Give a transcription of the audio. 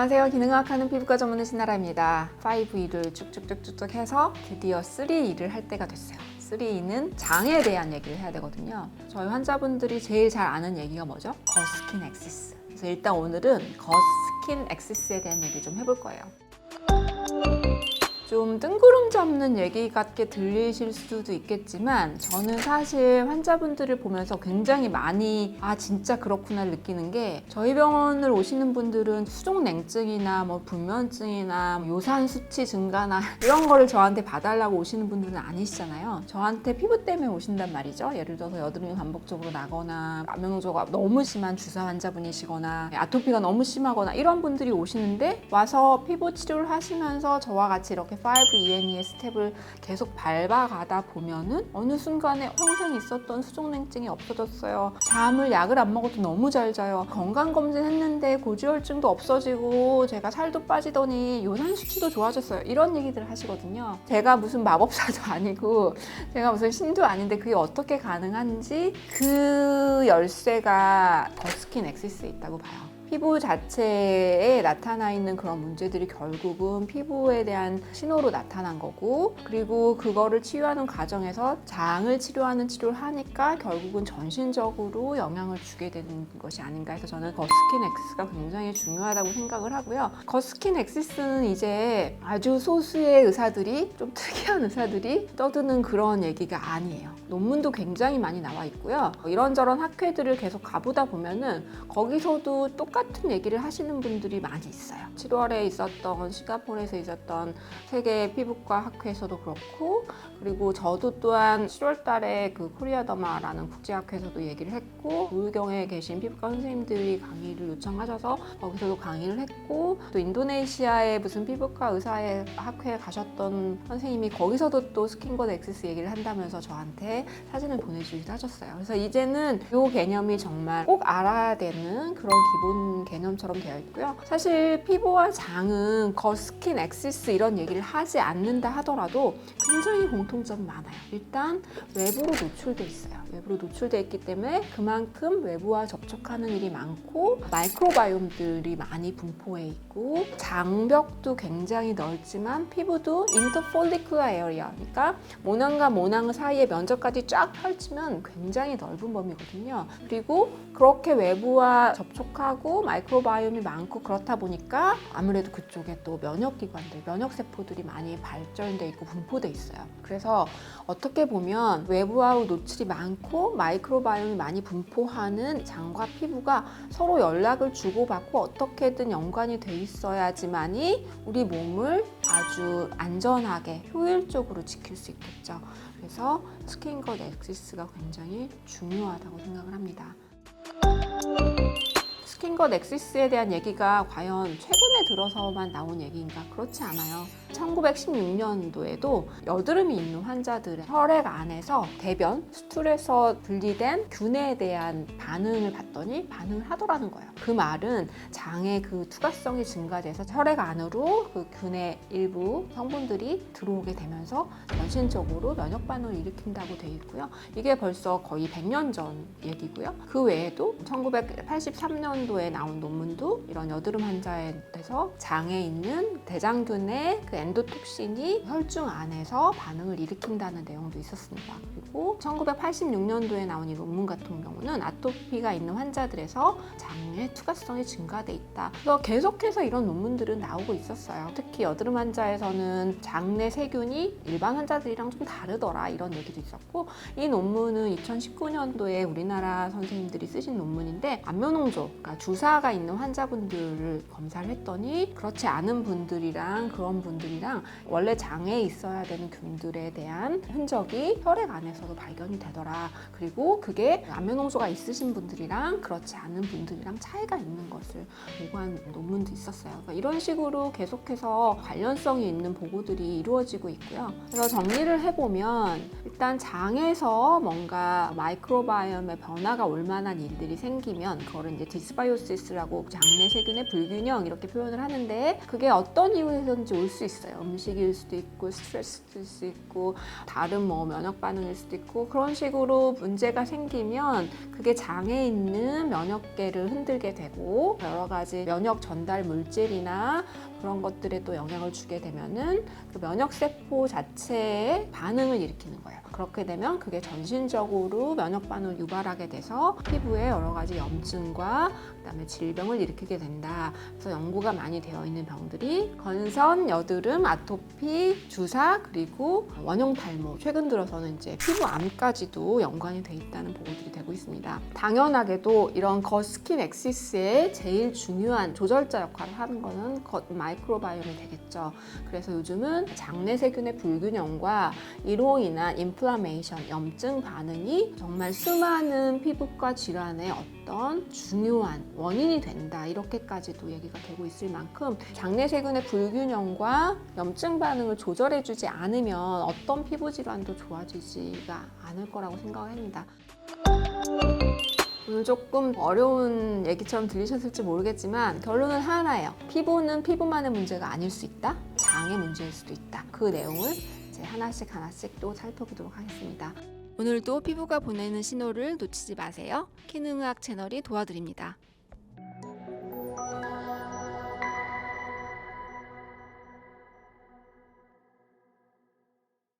안녕하세요. 기능학하는 피부과 전문의 신나라입니다. 5E를 쭉쭉쭉쭉 해서 드디어 3E를 할 때가 됐어요. 3E는 장에 대한 얘기를 해야 되거든요. 저희 환자분들이 제일 잘 아는 얘기가 뭐죠? 거스킨 엑시스. 그래서 일단 오늘은 거스킨 엑시스에 대한 얘기 좀 해볼 거예요. 좀 뜬구름 잡는 얘기 같게 들리실 수도 있겠지만 저는 사실 환자분들을 보면서 굉장히 많이 아 진짜 그렇구나 느끼는 게 저희 병원을 오시는 분들은 수족 냉증이나 뭐 불면증이나 뭐 요산 수치 증가나 이런 거를 저한테 봐달라고 오시는 분들은 아니시잖아요. 저한테 피부 때문에 오신단 말이죠. 예를 들어서 여드름이 반복적으로 나거나 암염노조가 너무 심한 주사 환자분이시거나 아토피가 너무 심하거나 이런 분들이 오시는데 와서 피부 치료를 하시면서 저와 같이 이렇게 5ENE의 스텝을 계속 밟아가다 보면은 어느 순간에 평생 있었던 수족냉증이 없어졌어요. 잠을 약을 안 먹어도 너무 잘 자요. 건강검진 했는데 고지혈증도 없어지고 제가 살도 빠지더니 요산 수치도 좋아졌어요. 이런 얘기들을 하시거든요. 제가 무슨 마법사도 아니고 제가 무슨 신도 아닌데 그게 어떻게 가능한지 그 열쇠가 더스킨 엑시스에 있다고 봐요. 피부 자체에 나타나 있는 그런 문제들이 결국은 피부에 대한 신호로 나타난 거고 그리고 그거를 치유하는 과정에서 장을 치료하는 치료를 하니까 결국은 전신적으로 영향을 주게 되는 것이 아닌가 해서 저는 거스킨 엑시스가 굉장히 중요하다고 생각을 하고요. 거스킨 엑시스는 이제 아주 소수의 의사들이 좀 특이한 의사들이 떠드는 그런 얘기가 아니에요. 논문도 굉장히 많이 나와 있고요. 이런저런 학회들을 계속 가보다 보면은 거기서도 똑같 은 얘기를 하시는 분들이 많이 있어요. 7월에 있었던 싱가포르에서 있었던 세계 피부과 학회에서도 그렇고 그리고 저도 또한 7월 달에 그 코리아더마라는 국제학회에서도 얘기를 했고 우유경에 계신 피부과 선생님들이 강의를 요청하셔서 거기서도 강의를 했고 또 인도네시아의 무슨 피부과 의사의 학회에 가셨던 선생님이 거기서도 또 스킨건 엑시스 얘기를 한다면서 저한테 사진을 보내주기도 하셨어요. 그래서 이제는 이 개념이 정말 꼭 알아야 되는 그런 기본 개념처럼 되어 있고요. 사실 피부와 장은 거스킨 엑시스 이런 얘기를 하지 않는다 하더라도 굉장히 공통점이 많아요. 일단 외부로 노출돼 있어요. 외부로 노출돼 있기 때문에 그만큼 외부와 접촉하는 일이 많고 마이크로바이옴들이 많이 분포해 있고 장벽도 굉장히 넓지만 피부도 인터폴리클라 에어리아 그러니까 모낭과 모낭 사이의 면적까지 쫙 펼치면 굉장히 넓은 범위거든요. 그리고 그렇게 외부와 접촉하고 마이크로바이옴이 많고 그렇다 보니까 아무래도 그쪽에 또 면역기관들, 면역세포들이 많이 발전돼 있고 분포돼 있어요. 그래서 어떻게 보면 외부와 노출이 많고 마이크로바이옴이 많이 분포하는 장과 피부가 서로 연락을 주고받고 어떻게든 연관이 돼 있어야지만이 우리 몸을 아주 안전하게 효율적으로 지킬 수 있겠죠. 그래서 스킨컷 엑시스가 굉장히 중요하다고 생각을 합니다. 스킨것 엑시스에 대한 얘기가 과연 최근에 들어서만 나온 얘기인가? 그렇지 않아요. 1916년도에도 여드름이 있는 환자들의 혈액 안에서 대변, 스툴에서 분리된 균에 대한 반응을 봤더니 반응을 하더라는 거예요. 그 말은 장의 그 투과성이 증가돼서 혈액 안으로 그 균의 일부 성분들이 들어오게 되면서 전신적으로 면역 반응을 일으킨다고 돼 있고요. 이게 벌써 거의 100년 전 얘기고요. 그 외에도 1983년도에 나온 논문도 이런 여드름 환자에서 장에 있는 대장균의 그 엔도톡신이 혈중 안에서 반응을 일으킨다는 내용도 있었습니다. 그리고 1986년도에 나온 이 논문 같은 경우는 아토피가 있는 환자들에서 장의 투과성이 증가돼 있다. 그래서 계속해서 이런 논문들은 나오고 있었어요. 특히 여드름 환자에서는 장내 세균이 일반 환자들이랑 좀 다르더라 이런 얘기도 있었고 이 논문은 2019년도에 우리나라 선생님들이 쓰신 논문인데 안면홍조, 그러니까 주사가 있는 환자분들을 검사를 했더니 그렇지 않은 분들이랑 그런 분들 이랑 원래 장에 있어야 되는 균들에 대한 흔적이 혈액 안에서도 발견이 되더라. 그리고 그게 안면 홍조가 있으신 분들이랑 그렇지 않은 분들이랑 차이가 있는 것을 보고한 논문도 있었어요. 그러니까 이런 식으로 계속해서 관련성이 있는 보고들이 이루어지고 있고요. 그래서 정리를 해보면 일단 장에서 뭔가 마이크로바이옴의 변화가 올 만한 일들이 생기면 그거를 이제 디스바이오시스라고 장내 세균의 불균형 이렇게 표현을 하는데 그게 어떤 이유에서인지 올 수 있어요. 있어요. 음식일 수도 있고 스트레스일 수도 있고 다른 뭐 면역 반응일 수도 있고 그런 식으로 문제가 생기면 그게 장에 있는 면역계를 흔들게 되고 여러 가지 면역 전달 물질이나 그런 것들에 또 영향을 주게 되면은 그 면역 세포 자체에 반응을 일으키는 거예요. 그렇게 되면 그게 전신적으로 면역 반응을 유발하게 돼서 피부에 여러 가지 염증과 그다음에 질병을 일으키게 된다. 그래서 연구가 많이 되어 있는 병들이 건선, 여드름, 아토피, 주사 그리고 원형 탈모. 최근 들어서는 이제 피부암까지도 연관이 돼 있다는 보고들이 되고 있습니다. 당연하게도 이런 겉 스킨 엑시스의 제일 중요한 조절자 역할을 하는 거는 겉 마이크로바이옴이 되겠죠. 그래서 요즘은 장내 세균의 불균형과 이로 인한 인플라메이션, 염증 반응이 정말 수많은 피부과 질환의 어떤 중요한 원인이 된다. 이렇게까지도 얘기가 되고 있을 만큼 장내 세균의 불균형과 염증 반응을 조절해주지 않으면 어떤 피부 질환도 좋아지지가 않을 거라고 생각합니다. 오늘 조금 어려운 얘기처럼 들리셨을지 모르겠지만 결론은 하나예요. 피부는 피부만의 문제가 아닐 수 있다. 장의 문제일 수도 있다. 그 내용을 이제 하나씩 하나씩 또 살펴보도록 하겠습니다. 오늘도 피부가 보내는 신호를 놓치지 마세요. 키능의학 채널이 도와드립니다.